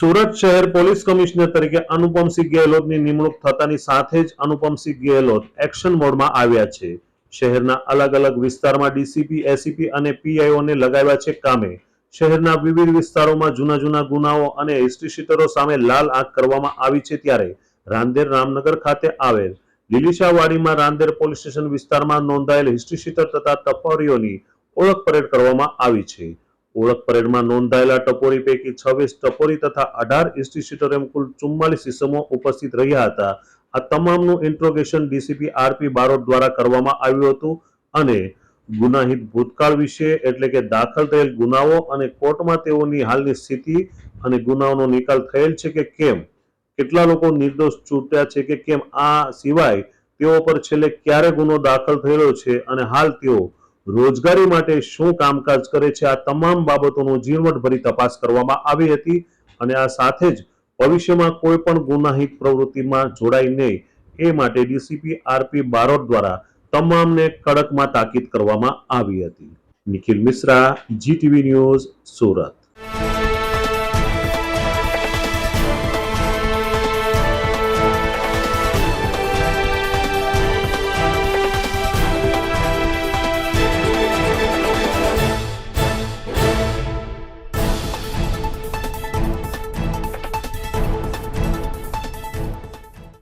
સુરત શહેર police commissioner તરીકે અનુપમસિંહ ગેહલોતની નિમણૂક થતાની સાથે જ અનુપમસિંહ ગેહલોત એક્શન મોડમાં આવ્યા છે. શહેરના અલગ અલગ વિસ્તારમાં ડીસીપી, એસીપી અને પીઆઈઓને લગાવ્યા છે કામે. શહેરના વિવિધ વિસ્તારોમાં જૂના જૂના ગુનાઓ અને હિસ્ટ્રી શીટરો સામે લાલ આંખ કરવામાં આવી છે ત્યારે રાંદેર રામનગર ખાતે આવેલ લીલીશાવાડીમાં રાંદેર પોલીસ સ્ટેશન વિસ્તારમાં નોંધાયેલ હિસ્ટ્રી શીટર તથા તફરીઓની ઓળખ પરેડ કરવામાં આવી છે. ઓળખ પરેડમાં નોંધાયેલા ટપોરી પૈકી છવ્વીસ ટપોરી તથા અઢાર ઇન્સ્ટિટ્યુટર એમ કુલ ચુમ્માલીસ ઇસમો ઉપસ્થિત રહ્યા હતા. આ તમામનું ઇન્ટ્રોગેશન ડીસીપી આરપી બારોટ દ્વારા કરવામાં આવ્યું હતું અને ગુનાહિત ભૂતકાળ વિશે એટલે કે દાખલ થયેલ ગુનાઓ અને કોર્ટમાં તેઓની હાલની સ્થિતિ અને ગુનાઓનો નિકાલ થયેલ છે કે કેમ? કેટલા લોકો નિર્દોષ છૂટ્યા છે કે કેમ? આ સિવાય તેઓ પર છેલ્લે ક્યારે ગુનો દાખલ થયેલો છે અને હાલ તેઓ રોજગારી માટે શું કામકાજ કરે છે? આ તમામ બાબતોનું ઝીણવટભરી તપાસ કરવામાં આવી હતી અને આ સાથે જ ભવિષ્યમાં કોઈ પણ ગુનાહિત પ્રવૃત્તિમાં જોડાય નહીં. એ માટે ડીસીપી આરપી બારોટ દ્વારા તમામને કડકમાં તાકીદ કરવામાં આવી હતી. Nikhil Mishra GTV news, Surat.